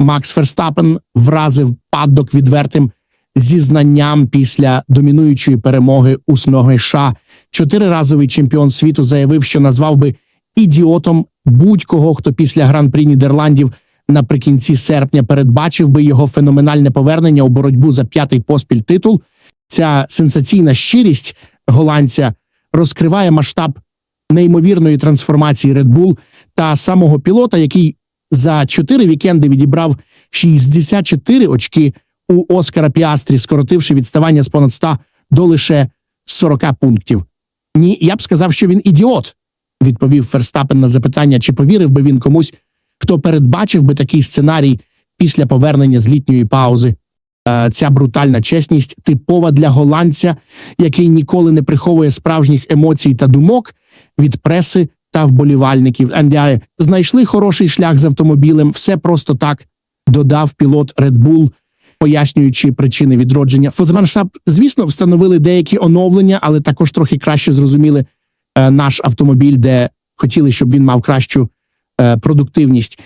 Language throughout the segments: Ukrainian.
Макс Ферстапен вразив паддок відвертим зізнанням після домінуючої перемоги у США. Чотириразовий чемпіон світу заявив, що назвав би ідіотом будь-кого, хто після гран-прі Нідерландів наприкінці серпня передбачив би його феноменальне повернення у боротьбу за п'ятий поспіль титул. Ця сенсаційна щирість голландця розкриває масштаб неймовірної трансформації Red Bull та самого пілота, який за чотири вікенди відібрав 64 очки у Оскара Піастрі, скоротивши відставання з понад 100 до лише 40 пунктів. Ні, я б сказав, що він ідіот, відповів Ферстапен на запитання, чи повірив би він комусь, хто передбачив би такий сценарій після повернення з літньої паузи. Е, Ця брутальна чесність типова для голландця, який ніколи не приховує справжніх емоцій та думок від преси та вболівальників. Андяє знайшли хороший шлях з автомобілем. Все просто так додав пілот Red Bull, пояснюючи причини відродження. Фотоманшап, звісно, встановили деякі оновлення, але також трохи краще зрозуміли е, наш автомобіль, де хотіли, щоб він мав кращу е, продуктивність.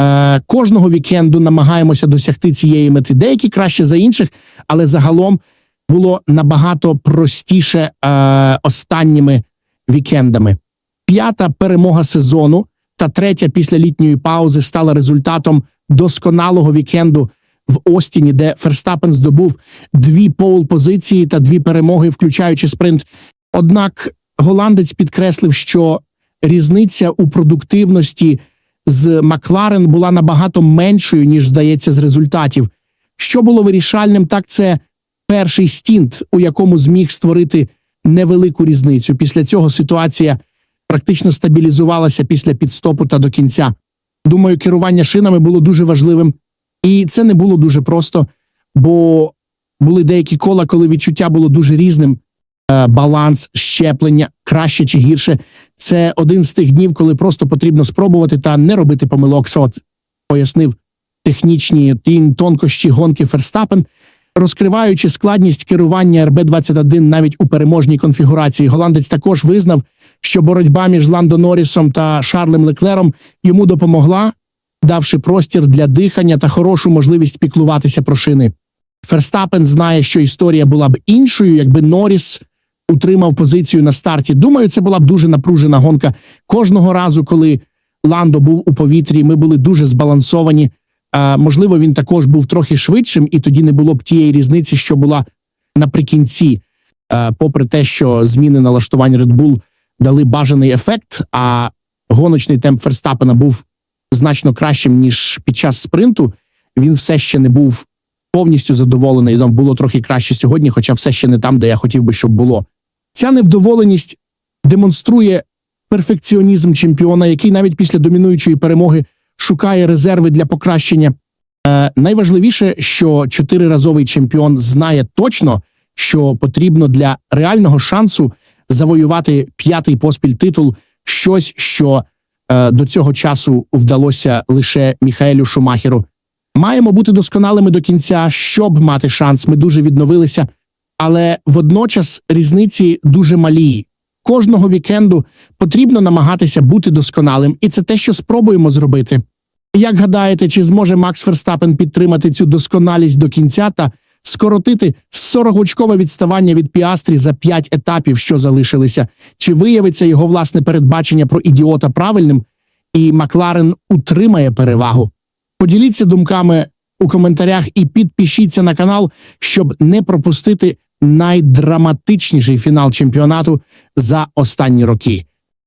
Е, кожного вікенду намагаємося досягти цієї мети. Деякі краще за інших, але загалом було набагато простіше е, останніми вікендами. П'ята перемога сезону та третя після літньої паузи стала результатом досконалого вікенду в Остіні, де Ферстапен здобув дві поул-позиції та дві перемоги, включаючи спринт. Однак голландець підкреслив, що різниця у продуктивності з Макларен була набагато меншою, ніж здається, з результатів. Що було вирішальним, так це перший стінт, у якому зміг створити невелику різницю. Після цього ситуація практично стабілізувалася після підстопу та до кінця. Думаю, керування шинами було дуже важливим, і це не було дуже просто, бо були деякі кола, коли відчуття було дуже різним. Е, Баланс, щеплення, краще чи гірше. Це один з тих днів, коли просто потрібно спробувати та не робити помилок. Сот пояснив технічні тонкощі гонки Ферстапен, розкриваючи складність керування РБ-21 навіть у переможній конфігурації. Голландець також визнав, що боротьба між Ландо Норрісом та Шарлем Леклером йому допомогла, давши простір для дихання та хорошу можливість піклуватися про шини. Ферстапен знає, що історія була б іншою, якби Норріс утримав позицію на старті. Думаю, це була б дуже напружена гонка. Кожного разу, коли Ландо був у повітрі, ми були дуже збалансовані. А, можливо, він також був трохи швидшим, і тоді не було б тієї різниці, що була наприкінці. Попри те, що зміни налаштувань Red Bull дали бажаний ефект, а гоночний темп Ферстапена був значно кращим ніж під час спринту. Він все ще не був повністю задоволений. Там було трохи краще сьогодні, хоча все ще не там, де я хотів би, щоб було. Ця невдоволеність демонструє перфекціонізм чемпіона, який навіть після домінуючої перемоги шукає резерви для покращення. Е, найважливіше, що чотириразовий чемпіон знає точно, що потрібно для реального шансу завоювати п'ятий поспіль титул, щось, що е, до цього часу вдалося лише Міхаелю Шумахеру. Маємо бути досконалими до кінця, щоб мати шанс. Ми дуже відновилися, але водночас різниці дуже малі. Кожного вікенду потрібно намагатися бути досконалим, і це те, що спробуємо зробити. Як гадаєте, чи зможе Макс Ферстапен підтримати цю досконалість до кінця та скоротити 40-очкове відставання від Піастрі за 5 етапів, що залишилися? Чи виявиться його власне передбачення про ідіота правильним, і Макларен утримає перевагу? Поділіться думками у коментарях і підпишіться на канал, щоб не пропустити найдраматичніший фінал чемпіонату за останні роки.